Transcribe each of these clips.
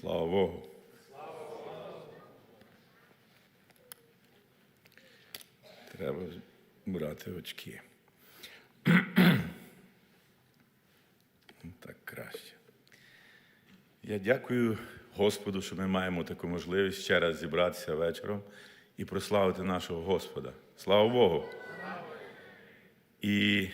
Слава Богу. Треба брати очки. Так краще. Я дякую Господу, що ми маємо таку можливість ще раз зібратися вечором і прославити нашого Господа. Слава Богу! І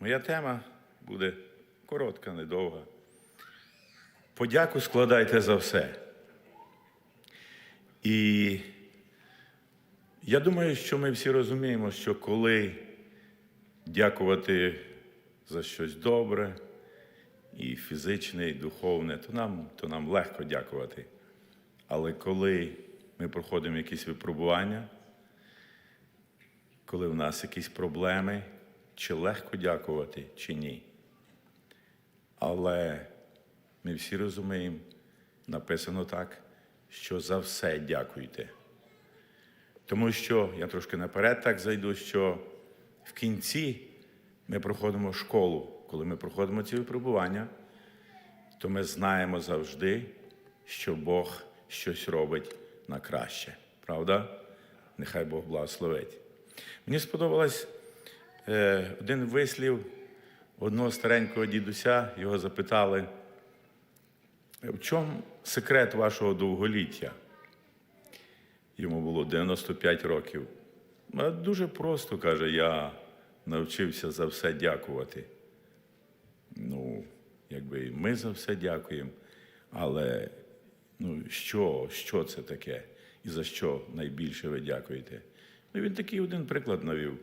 моя тема буде коротка, недовга. Подяку складайте за все. І я думаю, що ми всі розуміємо, що коли дякувати за щось добре, і фізичне, і духовне, то нам, то нам легко дякувати. Але коли ми проходимо якісь випробування, коли в нас якісь проблеми, чи легко дякувати, чи ні. Але ми всі розуміємо, написано так, що за все дякуйте. Тому що я трошки наперед так зайду, що в кінці ми проходимо школу. Коли ми проходимо ці випробування, то ми знаємо завжди, що Бог щось робить на краще. Правда? Нехай Бог благословить. Мені сподобалось е, один вислів одного старенького дідуся, його запитали, в чому секрет вашого довголіття? Йому було 95 років. Дуже просто каже, я навчився за все дякувати. Ну, якби і ми за все дякуємо. Але ну, що, що це таке? І за що найбільше ви дякуєте? Ну, він такий один приклад навів.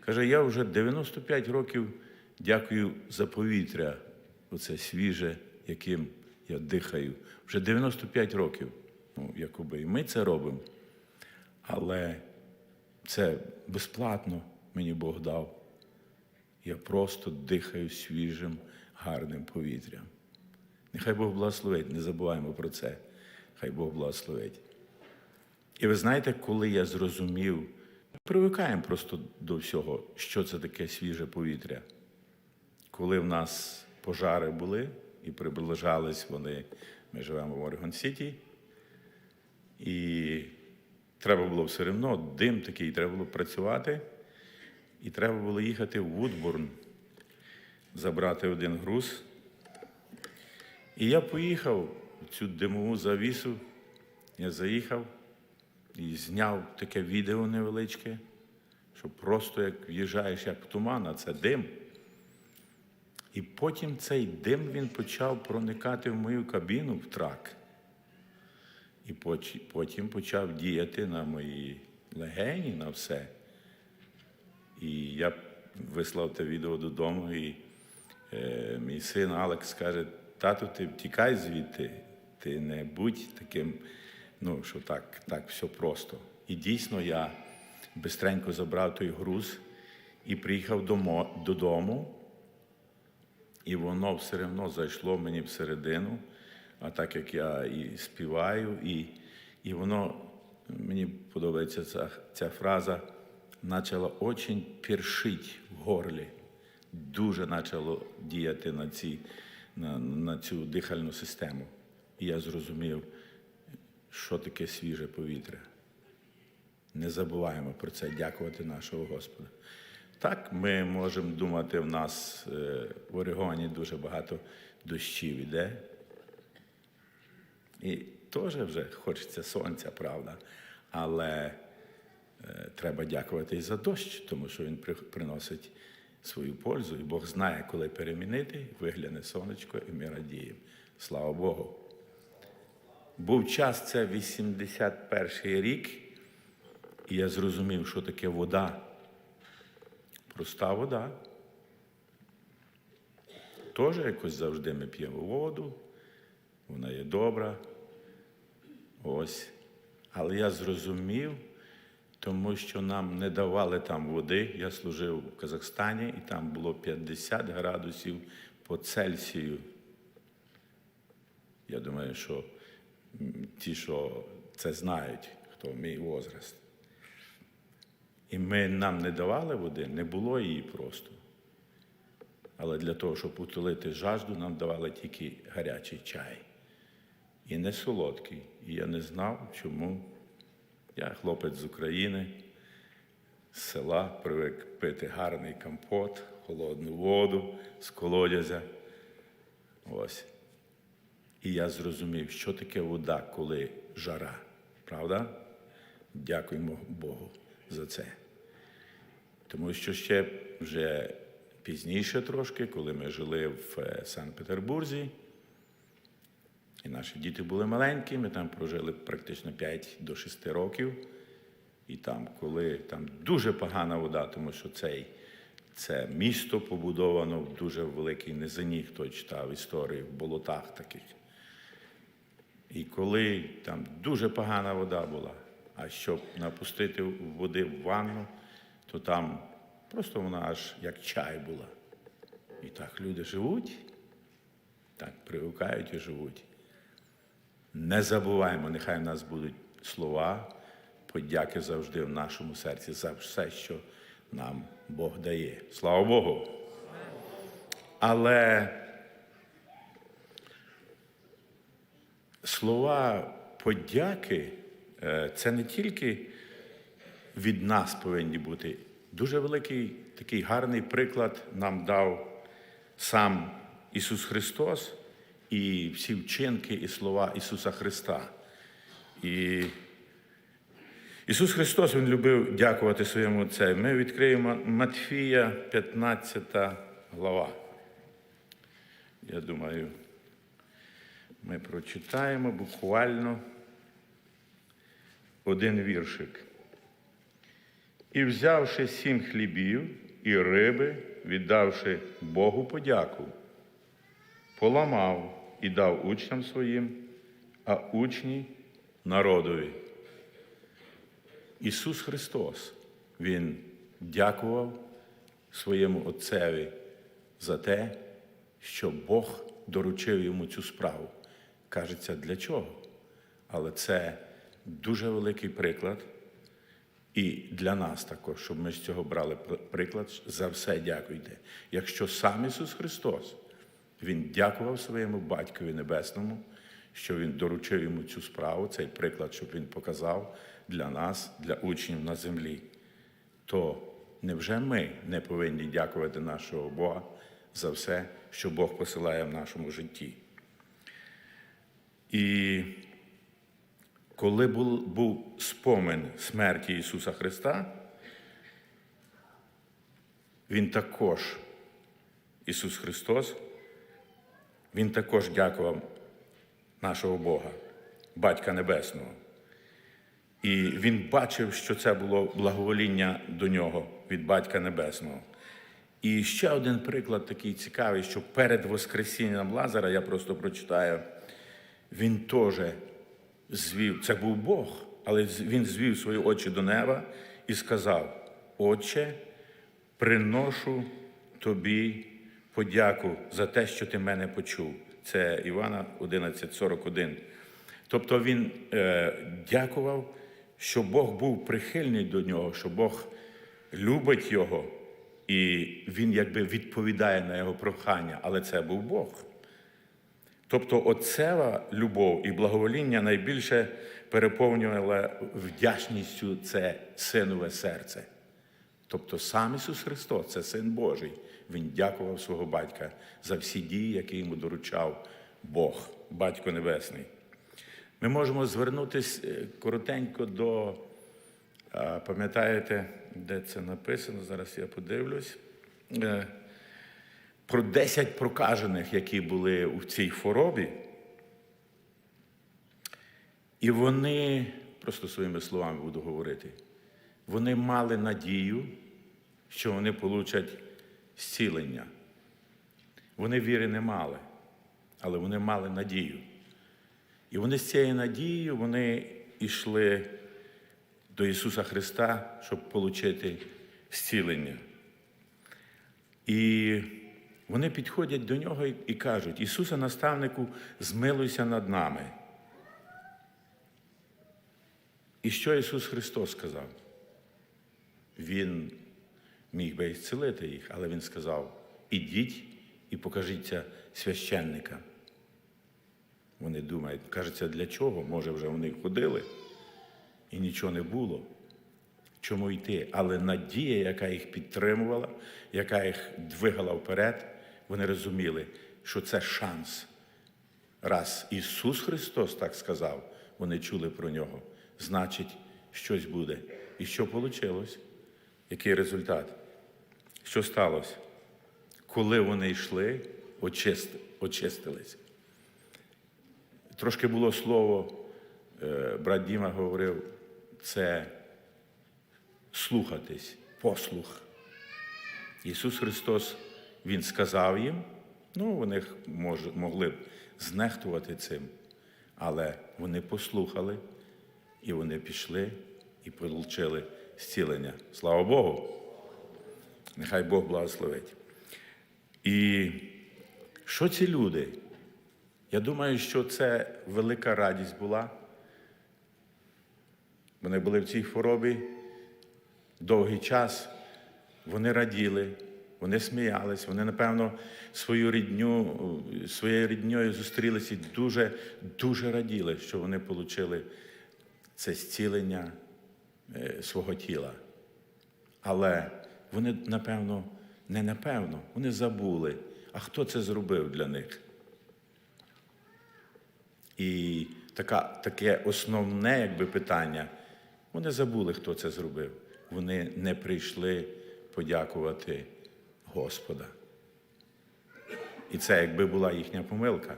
Каже, я вже 95 років дякую за повітря, оце свіже, яким я дихаю. Вже 95 років. Ну, якоби і ми це робимо. Але це безплатно мені Бог дав. Я просто дихаю свіжим, гарним повітрям. Нехай Бог благословить, не забуваємо про це. Хай Бог благословить. І ви знаєте, коли я зрозумів, ми привикаємо просто до всього, що це таке свіже повітря. Коли в нас пожари були і приближались вони, ми живемо в Орегон Сіті, і треба було все одно, дим такий, треба було працювати. І треба було їхати в Вудбурн, забрати один груз. І я поїхав в цю димову завісу, я заїхав і зняв таке відео невеличке, що просто як в'їжджаєш як в туман, а це дим. І потім цей дим він почав проникати в мою кабіну в трак. І потім почав діяти на мої легені, на все. І я вислав те відео додому, і е, мій син Алекс каже: тату, ти втікай звідти, ти не будь таким, ну, що так, так все просто. І дійсно я бистренько забрав той груз і приїхав домо, додому, і воно все одно зайшло мені всередину, а так як я і співаю, і, і воно мені подобається ця, ця фраза почало очень першить в горлі. Дуже почало діяти на, ці, на, на цю дихальну систему. І я зрозумів, що таке свіже повітря. Не забуваємо про це, дякувати нашого Господа. Так, ми можемо думати, в нас е, в Орегоні дуже багато дощів іде. І теж вже хочеться сонця, правда. Але Е, треба дякувати і за дощ, тому що він приносить свою пользу, і Бог знає, коли перемінити, вигляне сонечко, і ми радіємо. Слава Богу. Був час, це 81 рік, і я зрозумів, що таке вода. Проста вода. Теж якось завжди ми п'ємо воду, вона є добра. Ось. Але я зрозумів тому що нам не давали там води. Я служив в Казахстані, і там було 50 градусів по Цельсію. Я думаю, що ті, що це знають, хто мій возраст. І ми нам не давали води, не було її просто. Але для того, щоб утолити жажду, нам давали тільки гарячий чай. і не солодкий. І я не знав, чому. Я хлопець з України, з села, привик пити гарний компот, холодну воду з колодязя. Ось. І я зрозумів, що таке вода, коли жара. Правда? Дякуємо Богу за це. Тому що ще вже пізніше трошки, коли ми жили в е, Санкт-Петербурзі, і наші діти були маленькі, ми там прожили практично 5 до 6 років. І там, коли там дуже погана вода, тому що цей, це місто побудовано в дуже великій низині, хто читав історії в болотах таких. І коли там дуже погана вода була, а щоб напустити води в ванну, то там просто вона аж як чай була. І так люди живуть, так привикають і живуть. Не забуваємо, нехай в нас будуть слова, подяки завжди в нашому серці за все, що нам Бог дає. Слава Богу. Але слова подяки е, це не тільки від нас повинні бути. Дуже великий такий гарний приклад нам дав сам Ісус Христос і всі вчинки і слова Ісуса Христа. І Ісус Христос Він любив дякувати своєму Отцеві. Ми відкриємо Матфія, 15 глава. Я думаю, ми прочитаємо буквально один віршик. І взявши сім хлібів і риби, віддавши Богу подяку, поламав і дав учням своїм, а учні народові. Ісус Христос, Він дякував своєму Отцеві за те, що Бог доручив йому цю справу. Кажеться, для чого? Але це дуже великий приклад. І для нас також, щоб ми з цього брали приклад, за все дякуйте. Якщо сам Ісус Христос, Він дякував своєму Батькові Небесному, що Він доручив йому цю справу, цей приклад, щоб Він показав для нас, для учнів на землі, то невже ми не повинні дякувати нашого Бога за все, що Бог посилає в нашому житті? І коли був, спомин смерті Ісуса Христа, Він також, Ісус Христос, Він також дякував нашого Бога, Батька Небесного. І він бачив, що це було благовоління до нього від Батька Небесного. І ще один приклад такий цікавий, що перед Воскресінням Лазара, я просто прочитаю, він теж звів, це був Бог, але він звів свої очі до неба і сказав: Отче, приношу тобі подяку за те, що ти мене почув. Це Івана 11,41. Тобто він е, дякував, що Бог був прихильний до нього, що Бог любить його, і він якби відповідає на його прохання, але це був Бог. Тобто отцева любов і благовоління найбільше переповнювала вдячністю це синове серце. Тобто сам Ісус Христос, це Син Божий, Він дякував свого батька за всі дії, які йому доручав Бог, Батько Небесний. Ми можемо звернутися коротенько до, пам'ятаєте, де це написано, зараз я подивлюсь, е, про 10 прокажених, які були у цій хворобі. І вони, просто своїми словами буду говорити, вони мали надію, що вони получать зцілення. Вони віри не мали, але вони мали надію. І вони з цією надією вони йшли до Ісуса Христа, щоб отримати зцілення. І вони підходять до нього і кажуть: Ісусе наставнику, змилуйся над нами. І що Ісус Христос сказав? Він міг би зцілити їх, але Він сказав: ідіть і покажіться священникам. Вони думають, кажеться, для чого? Може, вже вони ходили і нічого не було. Чому йти? Але надія, яка їх підтримувала, яка їх двигала вперед, вони розуміли, що це шанс. Раз Ісус Христос так сказав, вони чули про нього, значить, щось буде. І що вийшло? Який результат? Що сталося? Коли вони йшли, очисти, очистилися. Трошки було слово, е, брат Діма говорив, це слухатись, послух. Ісус Христос, Він сказав їм, ну, вони х- мож- могли б знехтувати цим, але вони послухали, і вони пішли і отримали зцілення. Слава Богу! Нехай Бог благословить. І що ці люди? Я думаю, що це велика радість була. Вони були в цій хворобі довгий час. Вони раділи, вони сміялись, вони, напевно, свою рідню, своєю рідньою зустрілися і дуже, дуже раділи, що вони отримали це зцілення е, свого тіла. Але вони, напевно, не напевно, вони забули, а хто це зробив для них. І така, таке основне якби, питання, вони забули, хто це зробив. Вони не прийшли подякувати Господа. І це якби була їхня помилка.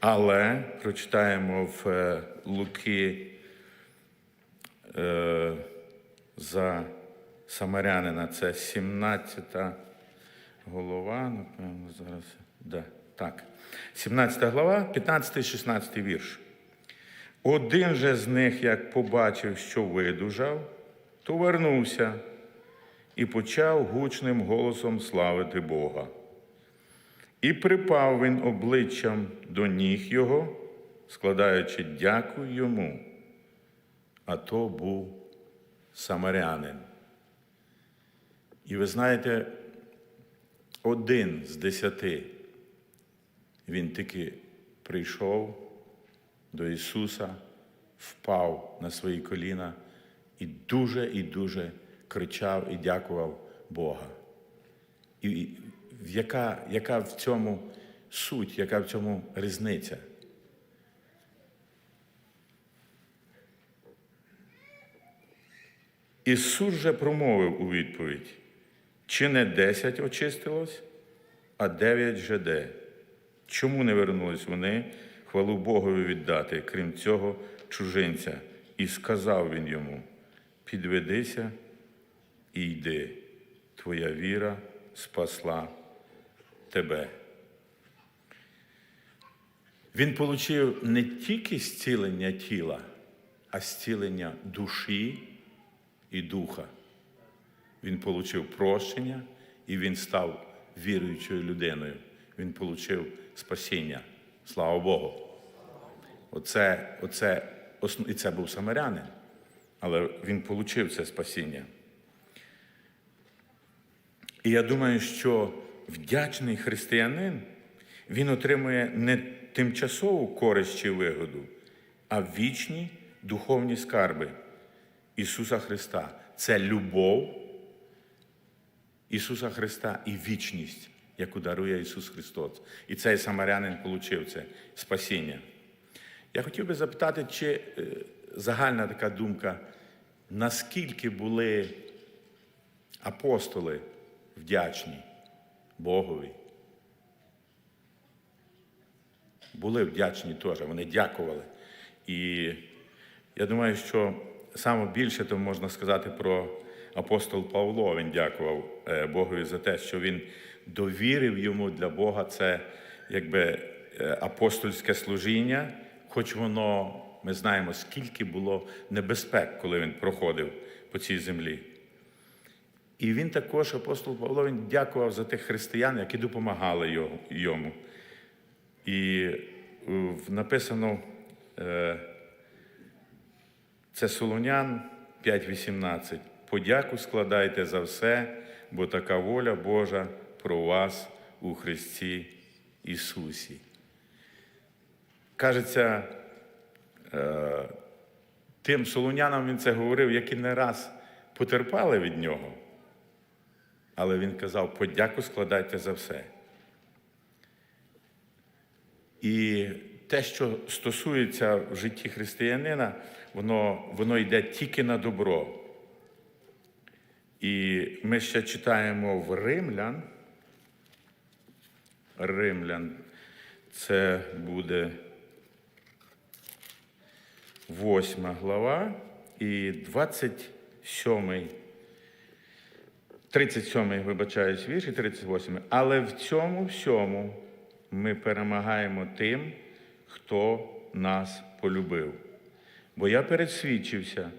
Але прочитаємо в е, Луки е, за Самарянина, це 17 голова, напевно, зараз. Да, так. 17 глава, 15-16 вірш. Один же з них, як побачив, що видужав, то вернувся і почав гучним голосом славити Бога. І припав він обличчям до ніг його, складаючи дякую йому. А то був самарянин. І ви знаєте, один з десяти він тільки прийшов до Ісуса, впав на свої коліна і дуже і дуже кричав і дякував Бога. І яка, яка в цьому суть, яка в цьому різниця? Ісус же промовив у відповідь, чи не десять очистилось, а дев'ять же де? Чому не вернулись вони хвалу Богові віддати, крім цього чужинця? І сказав він йому: підведися і йди, твоя віра спасла тебе. Він отримав не тільки зцілення тіла, а зцілення душі і духа. Він отримав прощення і він став віруючою людиною. Він отримав спасіння. Слава Богу. Оце, оце, і це був самарянин, але він отримав це спасіння. І я думаю, що вдячний християнин він отримує не тимчасову користь чи вигоду, а вічні духовні скарби Ісуса Христа. Це любов Ісуса Христа і вічність, яку дарує Ісус Христос. І цей самарянин отримав це спасіння. Я хотів би запитати, чи е, загальна така думка, наскільки були апостоли вдячні Богові? Були вдячні теж, вони дякували. І я думаю, що саме більше то можна сказати про апостол Павло. Він дякував е, Богові за те, що він довірив йому для Бога це якби е, апостольське служіння, хоч воно, ми знаємо, скільки було небезпек, коли він проходив по цій землі. І він також, апостол Павло, він дякував за тих християн, які допомагали йому. І е, написано е, це Солонян 5.18. Подяку складайте за все, бо така воля Божа про вас у Христі Ісусі. кажеться, е, тим солунянам він це говорив, які не раз потерпали від нього. Але він казав: подяку складайте за все. І те, що стосується в житті християнина, воно, воно йде тільки на добро. І ми ще читаємо в Римлян. Римлян, це буде восьма глава і 27 37 вибачаюсь, вірш і 38. Але в цьому всьому ми перемагаємо тим, хто нас полюбив. Бо я пересвідчився,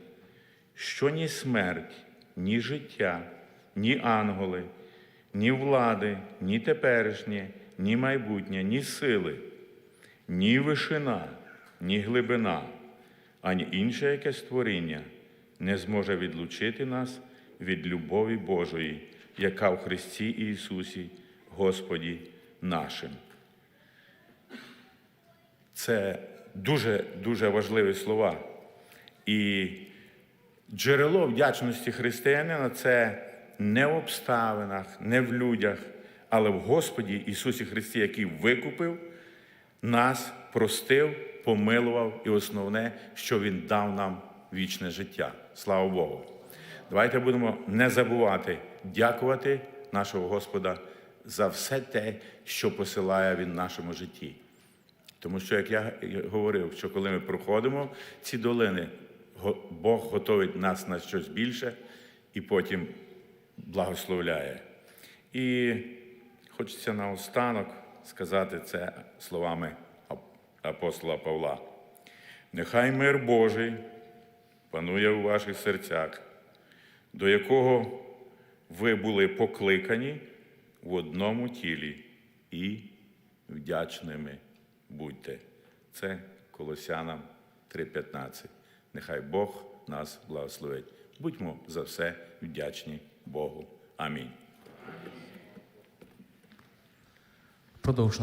що ні смерть, ні життя, ні ангели, ні влади, ні теперішнє, ні майбутнє, ні сили, ні вишина, ні глибина, ані інше яке створіння не зможе відлучити нас від любові Божої, яка в Христі Ісусі, Господі нашим. Це дуже дуже важливі слова. І джерело вдячності християнина це не в обставинах, не в людях, але в Господі Ісусі Христі, який викупив нас, простив, помилував і основне, що Він дав нам вічне життя. Слава Богу. Давайте будемо не забувати дякувати нашого Господа за все те, що посилає Він в нашому житті. Тому що, як я говорив, що коли ми проходимо ці долини, Бог готовить нас на щось більше і потім благословляє. І хочеться наостанок сказати це словами апостола Павла. Нехай мир Божий панує у ваших серцях, до якого ви були покликані в одному тілі і вдячними будьте. Це Колосянам 3:15. Нехай Бог нас благословить. Будьмо за все вдячні Богу. Амінь. Продовж